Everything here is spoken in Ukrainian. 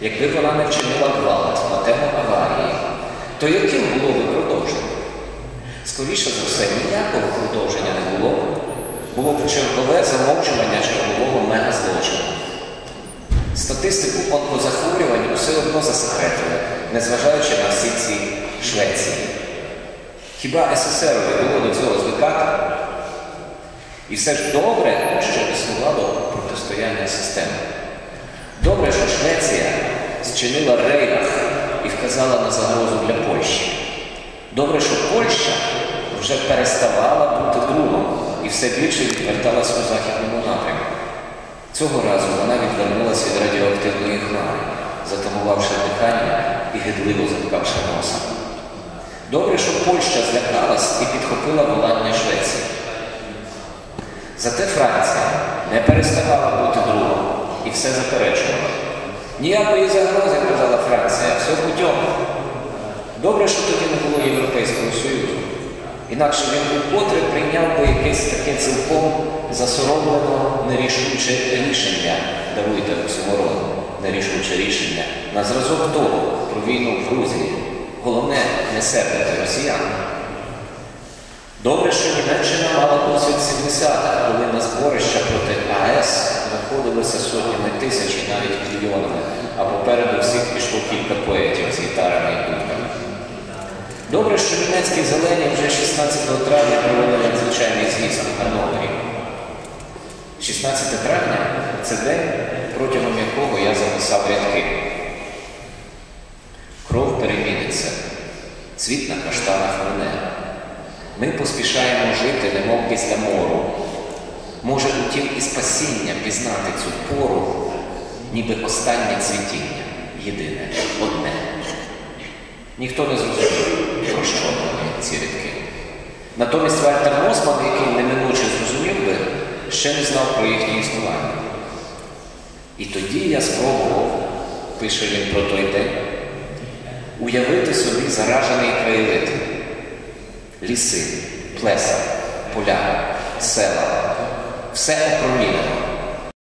якби вона не вчинила гвалт на тему аварії, то яким було би продовження? Скоріше за все, ніякого продовження не було. Було б чергове замовчування чергового мегазлочину. Статистику онкозахворювань усе одно засекретили, незважаючи на всі ці Швеції. Хіба СССРові було до цього звикати? І все ж добре, що існувало протистояння системи. Добре, що Швеція зчинила рейх і вказала на загрозу для Польщі. Добре, що Польща вже переставала бути другом і все більше відверталась у західному напрямку. Цього разу вона відвернулася від радіоактивної хмари, затамувавши дихання і гидливо заткавши носа. Добре, що Польща злякалась і підхопила волання Швеції. Зате Франція не переставала бути другом і все заперечувала. Ніякої загрози, казала Франція, все путем. Добре, що тоді не було Європейського Союзу. Інакше він укотре прийняв би якесь таке цілком засоромлено нерішуче рішення, даруйте оксиморон, нерішуче рішення, на зразок того про війну в Грузії. Головне не сердити росіян. Добре, що Німеччина мала досвід 70-х, коли на зборища проти АЕС знаходилися сотнями тисяч і навіть мільйонами, а попереду всіх пішло кілька поетів з гітарами і дудками. Добре, що німецькі зелені вже 16 травня провели надзвичайний з'їзд у Ганновері. 16 травня це день, протягом якого я записав рядки. Кров переміниться, цвіт на каштанах мене. Ми поспішаємо жити, немов після мору. Може, утім, і спасіння пізнати цю пору, ніби останнє цвітіння, єдине, одне. Ніхто не зрозумів, про що вони ці рядки. Натомість Вальтер Мосман, який неминуче зрозумів би, ще не знав про їхнє існування. І тоді я спробував, пише він про той день, уявити собі заражений краєвид. Ліси, плеса, поля, села, все опромінено.